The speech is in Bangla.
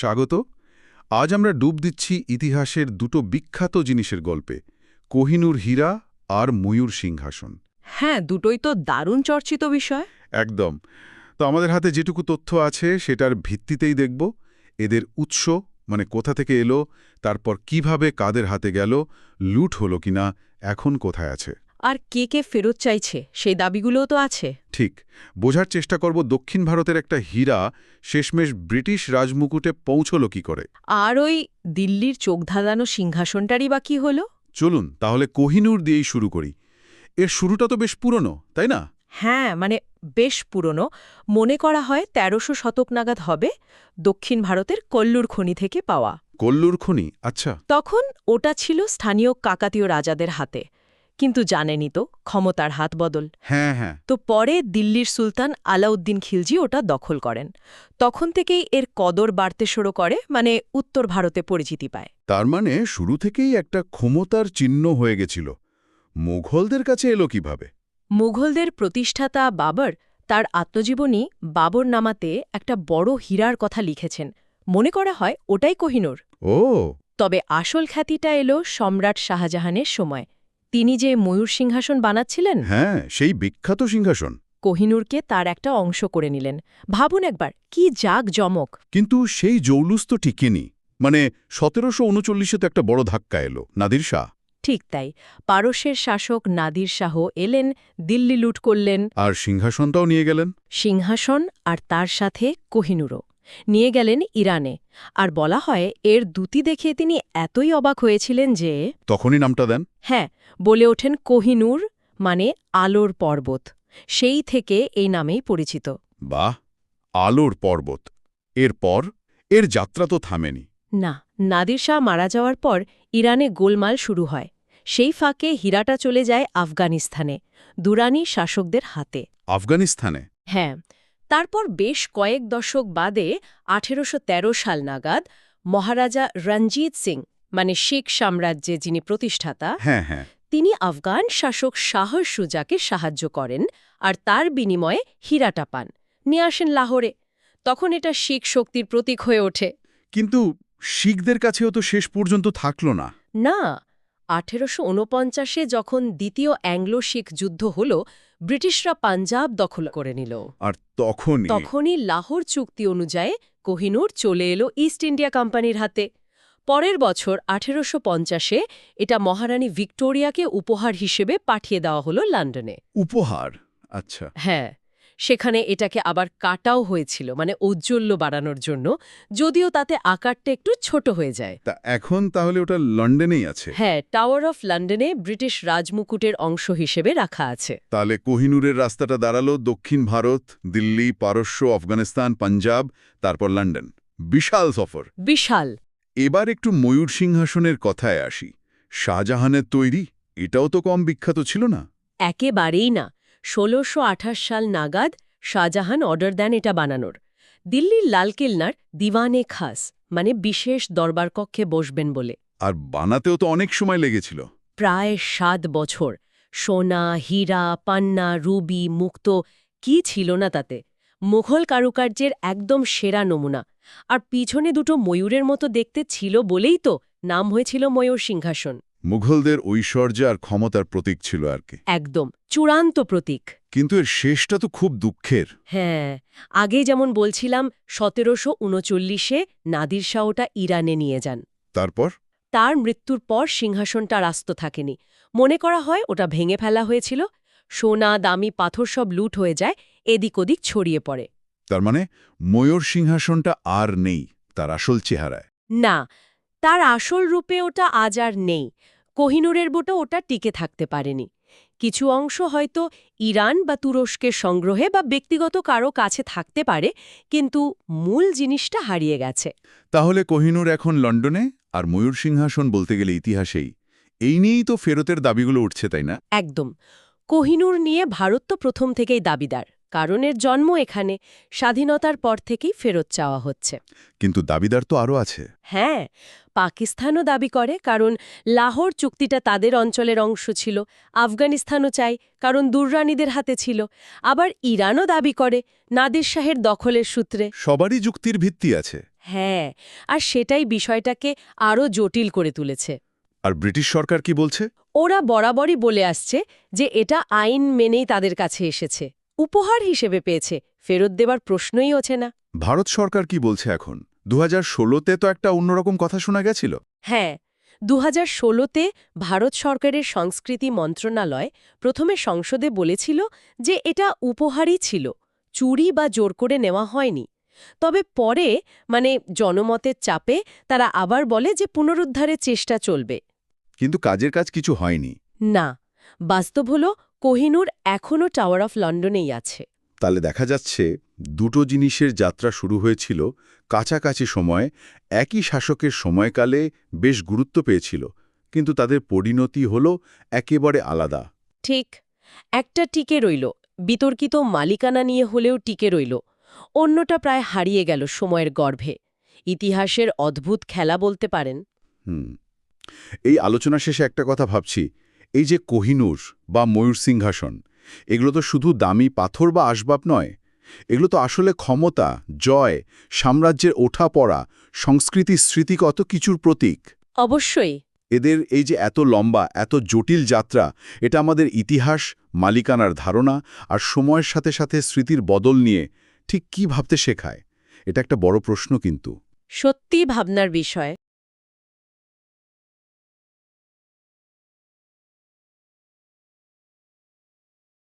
স্বাগত। আজ আমরা ডুব দিচ্ছি ইতিহাসের দুটো বিখ্যাত জিনিসের গল্পে কোহিনুর হীরা আর ময়ূর সিংহাসন। হ্যাঁ দুটোই তো দারুণ চর্চিত বিষয়। একদম। তো আমাদের হাতে যেটুকু তথ্য আছে সেটার ভিত্তিতেই দেখব। এদের উৎস মানে কোথা থেকে এলো তারপর কীভাবে কাদের হাতে গেল লুট হলো কিনা এখন কোথায় আছে? আর কে কে ফেরত চাইছে সেই দাবিগুলোও তো আছে। ঠিক। বোঝার চেষ্টা করব দক্ষিণ ভারতের একটা হীরা শেষমেশ ব্রিটিশ রাজমুকুটে পৌঁছল কি করে। আর ওই দিল্লির চোখ ধাঁধানো সিংহাসনটারই বা কি হলো? চলুন তাহলে কোহিনুর দিয়েই শুরু করি। এর শুরুটা তো বেশ পুরনো তাই না? হ্যাঁ মানে বেশ পুরনো। মনে করা হয় তেরোশো শতক নাগাদ হবে দক্ষিণ ভারতের কল্লুর খনি থেকে পাওয়া। কল্লুর খনি আচ্ছা। তখন ওটা ছিল স্থানীয় কাকাতীয় রাজাদের হাতে। কিন্তু জানেনই তো ক্ষমতার হাত বদল। হ্যাঁ হ্যাঁ। তো পরে দিল্লির সুলতান আলাউদ্দিন খিলজি ওটা দখল করেন। তখন থেকেই এর কদর বাড়তে শুরু করে মানে উত্তর ভারতে পরিচিতি পায়। তার মানে শুরু থেকেই একটা ক্ষমতার চিহ্ন হয়ে গেছিল। মুঘলদের কাছে এলো কীভাবে? মুঘলদের প্রতিষ্ঠাতা বাবর তার আত্মজীবনী বাবর নামাতে একটা বড় হীরার কথা লিখেছেন। মনে করা হয় ওটাই কোহিনুর। ও। তবে আসল খ্যাতিটা এলো সম্রাট শাহজাহানের সময়। তিনি যে ময়ূর সিংহাসন বানাচ্ছিলেন? হ্যাঁ সেই বিখ্যাত সিংহাসন। কোহিনুরকে তার একটা অংশ করে নিলেন। ভাবুন একবার কি জাগ জমক। কিন্তু সেই জৌলুস তো টিকেনি। মানে সতেরোশো উনচল্লিশে তো একটা বড় ধাক্কা এলো। নাদির শাহ। ঠিক তাই। পারস্যের শাসক নাদির শাহ এলেন দিল্লি লুট করলেন। আর সিংহাসনটাও নিয়ে গেলেন। সিংহাসন আর তার সাথে কোহিনুরও। নিয়ে গেলেন ইরানে। আর বলা হয় এর দুতি দেখে তিনি এতই অবাক হয়েছিলেন যে তখনই নামটা দেন? হ্যাঁ বলে ওঠেন কোহিনুর মানে আলোর পর্বত। সেই থেকে এই নামেই পরিচিত। বাহ! আলোর পর্বত। এরপর এর যাত্রা তো থামেনি। না নাদির শাহ মারা যাওয়ার পর ইরানে গোলমাল শুরু হয়। সেই ফাঁকে হীরাটা চলে যায় আফগানিস্তানে দুরানি শাসকদের হাতে। আফগানিস্তানে? হ্যাঁ তারপর বেশ কয়েক দশক বাদে আঠেরোশো তেরো সাল নাগাদ মহারাজা রঞ্জিত সিং মানে শিখ সাম্রাজ্যে যিনি প্রতিষ্ঠাতা হ্যাঁ হ্যাঁ। তিনি আফগান শাসক শাহ সুজাকে সাহায্য করেন আর তার বিনিময়ে হীরাটা পান। নিয়ে আসেন লাহোরে। তখন এটা শিখ শক্তির প্রতীক হয়ে ওঠে। কিন্তু শিখদের কাছেও তো শেষ পর্যন্ত থাকল না। না আঠেরোশো উনপঞ্চাশে যখন দ্বিতীয় অ্যাংলো শিখ যুদ্ধ হল ব্রিটিশরা পাঞ্জাব দখল করে নিল। আর তখন তখনই লাহোর চুক্তি অনুযায়ী কোহিনুর চলে এলো ইস্ট ইন্ডিয়া কোম্পানির হাতে। পরের বছর আঠেরোশো পঞ্চাশে এটা মহারানী ভিক্টোরিয়াকে উপহার হিসেবে পাঠিয়ে দেওয়া হলো লন্ডনে। উপহার? আচ্ছা। হ্যাঁ। সেখানে এটাকে আবার কাটাও হয়েছিল মানে ঔজ্জ্বল্য বাড়ানোর জন্য যদিও তাতে আকারটা একটু ছোট হয়ে যায়। তা এখন তাহলে ওটা লন্ডনেই আছে? হ্যাঁ টাওয়ার অফ লন্ডনে ব্রিটিশ রাজমুকুটের অংশ হিসেবে রাখা আছে। তাহলে কোহিনুরের রাস্তাটা দাঁড়াল দক্ষিণ ভারত দিল্লি পারস্য আফগানিস্তান পাঞ্জাব তারপর লন্ডন। বিশাল সফর। বিশাল। এবার একটু ময়ূর সিংহাসনের কথায় আসি। শাহজাহানের তৈরি? এটাও তো কম বিখ্যাত ছিল না? একেবারেই না। ষোলোশো সাল নাগাদ শাহজাহান অর্ডার দেন এটা বানানোর। দিল্লির লালকেল্লার দিওয়ানে খাস মানে বিশেষ দরবার কক্ষে বসবেন বলে। আর বানাতেও তো অনেক সময় লেগেছিল। প্রায় সাত বছর। সোনা হীরা পান্না রুবি মুক্ত কি ছিল না তাতে। মুঘল কারুকার্যের একদম সেরা নমুনা। আর পিছনে দুটো ময়ূরের মতো দেখতে ছিল বলেই তো নাম হয়েছিল ময়ূর সিংহাসন। মুঘলদের ঐশ্বর্য আর ক্ষমতার প্রতীক ছিল আর কি। একদম চূড়ান্ত প্রতীক। কিন্তু এর শেষটা তো খুব দুঃখের। হ্যাঁ আগে যেমন বলছিলাম সতেরোশো উনচল্লিশে নাদির শাহটা ইরানে নিয়ে যান। তারপর? তার মৃত্যুর পর সিংহাসনটা রাস্ত থাকেনি। মনে করা হয় ওটা ভেঙে ফেলা হয়েছিল। সোনা দামি পাথর সব লুট হয়ে যায় এদিক ওদিক ছড়িয়ে পড়ে। তার মানে ময়ূর সিংহাসনটা আর নেই তার আসল চেহারায়। না তার আসল রূপে ওটা আজ আর নেই। কোহিনুরের বুটো ওটা টিকে থাকতে পারেনি। কিছু অংশ হয়তো ইরান বা তুরস্কের সংগ্রহে বা ব্যক্তিগত কারও কাছে থাকতে পারে কিন্তু মূল জিনিসটা হারিয়ে গেছে। তাহলে কোহিনুর এখন লন্ডনে আর ময়ূর সিংহাসন বলতে গেলে ইতিহাসেই। এই নিয়েই তো ফেরতের দাবিগুলো উঠছে তাই না? একদম। কোহিনুর নিয়ে ভারত তো প্রথম থেকেই দাবিদার। কারণ এর জন্ম এখানে স্বাধীনতার পর থেকেই ফেরত চাওয়া হচ্ছে। কিন্তু দাবিদার তো আরও আছে। হ্যাঁ পাকিস্তানও দাবি করে কারণ লাহোর চুক্তিটা তাদের অঞ্চলের অংশ ছিল আফগানিস্তানও চাই কারণ দুর্রানীদের হাতে ছিল। আবার ইরানও দাবি করে নাদির শাহের দখলের সূত্রে। সবারই যুক্তির ভিত্তি আছে। হ্যাঁ আর সেটাই বিষয়টাকে আরও জটিল করে তুলেছে। আর ব্রিটিশ সরকার কি বলছে? ওরা বরাবরই বলে আসছে যে এটা আইন মেনেই তাদের কাছে এসেছে। উপহার হিসেবে পেয়েছে। ফেরত দেবার প্রশ্নই ওঠে না। ভারত সরকার কি বলছে এখন? দু হাজার ষোলোতে তো একটা অন্যরকম কথা শোনা গেছিল। হ্যাঁ দু হাজার ষোলোতে ভারত সরকারের সংস্কৃতি মন্ত্রণালয় প্রথমে সংসদে বলেছিল যে এটা উপহারই ছিল চুরি বা জোর করে নেওয়া হয়নি। তবে পরে মানে জনমতের চাপে তারা আবার বলে যে পুনরুদ্ধারের চেষ্টা চলবে। কিন্তু কাজের কাজ কিছু হয়নি। না বাস্তব হল কোহিনুর এখনও টাওয়ার অফ লন্ডনেই আছে। তাহলে দেখা যাচ্ছে দুটো জিনিসের যাত্রা শুরু হয়েছিল কাছাকাছি সময় একই শাসকের সময়কালে বেশ গুরুত্ব পেয়েছিল কিন্তু তাদের পরিণতি হল একেবারে আলাদা। ঠিক একটা টিকে রইল বিতর্কিত মালিকানা নিয়ে হলেও টিকে রইল অন্যটা প্রায় হারিয়ে গেল সময়ের গর্ভে। ইতিহাসের অদ্ভুত খেলা বলতে পারেন। হুম এই আলোচনা শেষে একটা কথা ভাবছি এই যে কোহিনূর বা ময়ূর সিংহাসন এগুলো তো শুধু দামি পাথর বা আসবাব নয় এগুলো তো আসলে ক্ষমতা জয় সাম্রাজ্যের ওঠা পড়া সংস্কৃতি স্মৃতিগত কিছুর প্রতীক। অবশ্যই। এদের এই যে এত লম্বা এত জটিল যাত্রা এটা আমাদের ইতিহাস মালিকানার ধারণা আর সময়ের সাথে সাথে স্মৃতির বদল নিয়ে ঠিক কি ভাবতে শেখায়? এটা একটা বড় প্রশ্ন কিন্তু। সত্যি ভাবনার বিষয়।